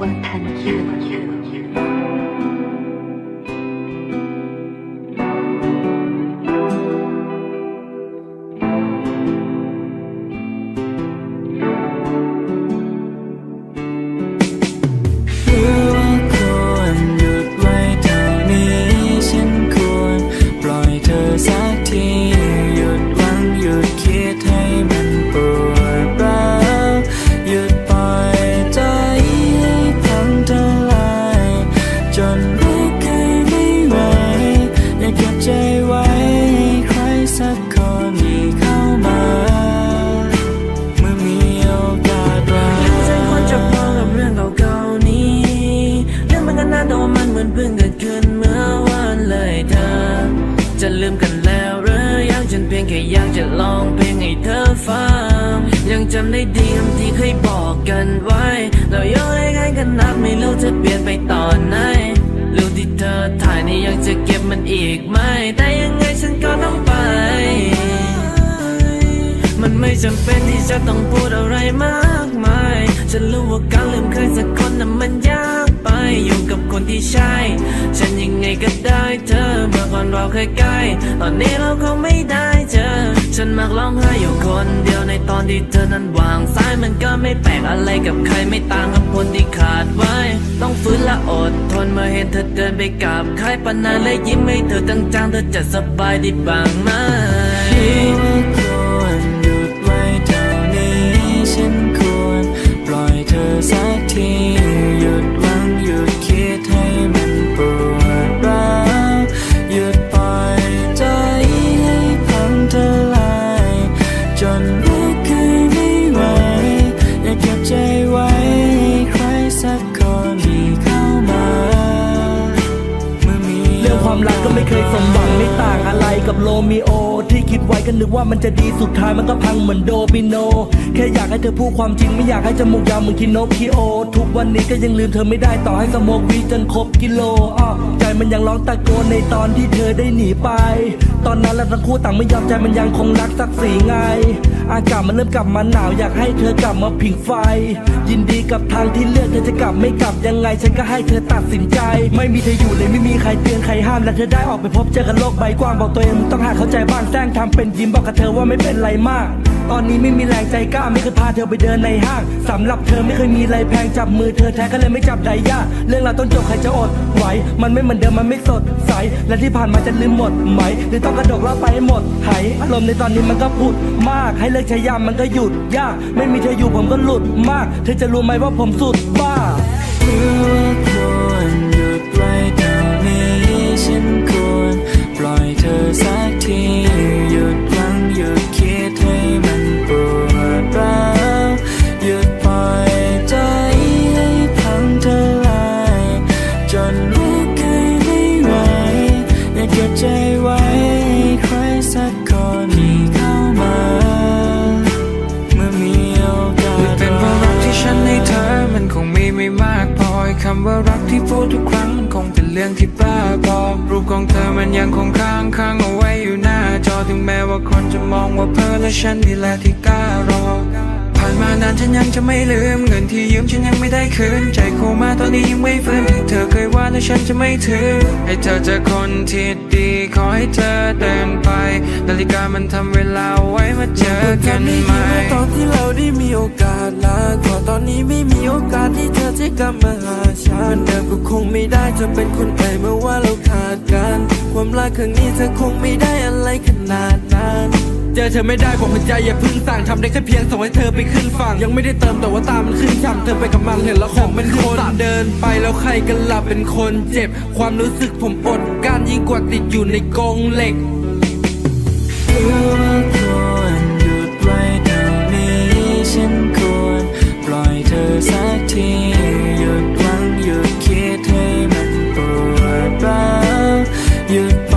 วันพั ลืมกันแล้วหรือยังฉันเพียงแค่อยากจะลองเพลงให้เธอฟังยังจำได้ดีคำที่เคยบอกกันไว้ เราย้อนง่ายกันนับไม่รู้จะเปลี่ยนไปตอนไหนรูปที่เธอถ่ายนี่ยังจะเก็บมันอีกไหม แต่ยังไงฉันก็ต้องไป มันไม่จำเป็นที่จะต้องพูดอะไรมากมาย ฉันรู้ว่าการลืมใครสักคนนั้นมันยากไปอยู่กับคนที่ใช่ ฉันยังไงก็ได้เธอ เมื่อเราเคยใกล้ ตอนนี้เราคงไม่ได้เจอ ฉันมักร้องไห้อยู่คนเดียวในตอนที่เธอนั้นวางสายมันก็ไม่แปลกอะไรกับใครไม่ต่างกับคนที่ขาดไว้ ต้องฟื้นและอดทนเมื่อเห็นเธอเดินไปกับใครปานานและยิ้มให้เธอตั้งจางเธอจะสบายดีบ้างไหม รักก็ไม่เคยสมหวังไม่ต่างอะไรกับโรมิโอ ที่คิดไว้ก็นึกว่ามันจะดีสุดท้ายมันก็พังเหมือนโดมิโน แค่อยากให้เธอพูดความจริงไม่อยากให้จมูกยาวเหมือนคินโนคิโอ ทุกวันนี้ก็ยังลืมเธอไม่ได้ต่อให้สโมกวีจนครบกิโลอ้อใจมันยังร้องตะโกนในตอนที่เธอได้หนีไป ตอนนั้นเราทั้งคู่ต่างไม่ยอมใจมันยังคงรักสักสีไง อากาศมันเริ่มกลับมาหนาวอยากให้เธอกลับมาผิงไฟ ยินดีกับทางที่เลือกเธอจะกลับไม่กลับยังไง ฉันก็ให้เธอตัดสินใจ ไม่มีเธออยู่เลยไม่มีใครเตือนใครห้ามและเธอได้ออกไปพบเจอกันโลกใบกว้างบอกตัวเองต้องหาเข้าใจบ้างแซงทำเป็นยิ้มบอกกับเธอว่าไม่เป็นไรมาก ตอนนี้ไม่มีแรงใจกล้าไม่เคยพาเธอไปเดินในห้างสำหรับเธอไม่เคยมีอะไรแพงจับมือเธอแท้ก็เลยไม่จับไดย่าเรื่องเราวต้องจบใครจะอดไหวมันไม่เหมือนเดิมมันไม่สดใส และที่ผ่านมาจะลืมหมดไหม หรือต้องกระดกเล่าไปให้หมดหายอารมณ์ในตอนนี้มันก็ผุดมาก ให้เลิกใช้ยามันก็หยุดยาก ไม่มีเธออยู่ผมก็หลุดมาก เธอจะรู้ไหมว่าผมสุดบ้าเมื่อควรหยุดไว้เท่านี้ฉันควรปล่อยเธอสักที คำว่ารักที่พูดทุกครั้งมันคงเป็นเรื่องที่บ้าบอรูปของเธอมันยังคงค้างค้างเอาไว้อยู่หน้าจอถึงแม้ว่าคนจะมองว่าเพ้อและฉันนี่แหละที่กล้ารอ ผ่านมานานฉันยังจะไม่ลืม เงินที่ยืมฉันยังไม่ได้คืน ใจโคมาตอนนี้ยังไม่ฟื้นที่เธอเคยว่าและฉันจะไม่ถือ ให้เธอเจอคนที่ดีขอให้เธอเดินไป นาฬิกามันทำเวลาไว้มาเจอกันใหม่ตอนที่เราได้มีโอกาสลาก่อตอนนี้ไม่มีโอกาสที่เธอจะกลับมาหาฉันเดิมก็คงไม่ได้จะเป็นคนใหม่เมื่อว่าเราขาดกัน ความรักครั้งนี้เธอคงไม่ได้อะไรขนาดนั้น เจอเธอไม่ได้บอกหัวใจอย่าพึ่งสั่งทำได้แค่เพียงส่งให้เธอไปขึ้นฝั่งยังไม่ได้เติมแต่ว่าตามันขึ้นช่ำเธอไปกับมันเห็นแล้วของเป็นคนเดินไปแล้วใครกันล่ะเป็นคนเจ็บ ความรู้สึกผมอดกลั้ารยิ่งกว่าติดอยู่ในกรงเหล็กเมื่อควรหยุดไว้เท่านี้ฉันควรปล่อยเธอสักทีหยุดหวังหยุดคิดให้มันปวดร้าวหยุด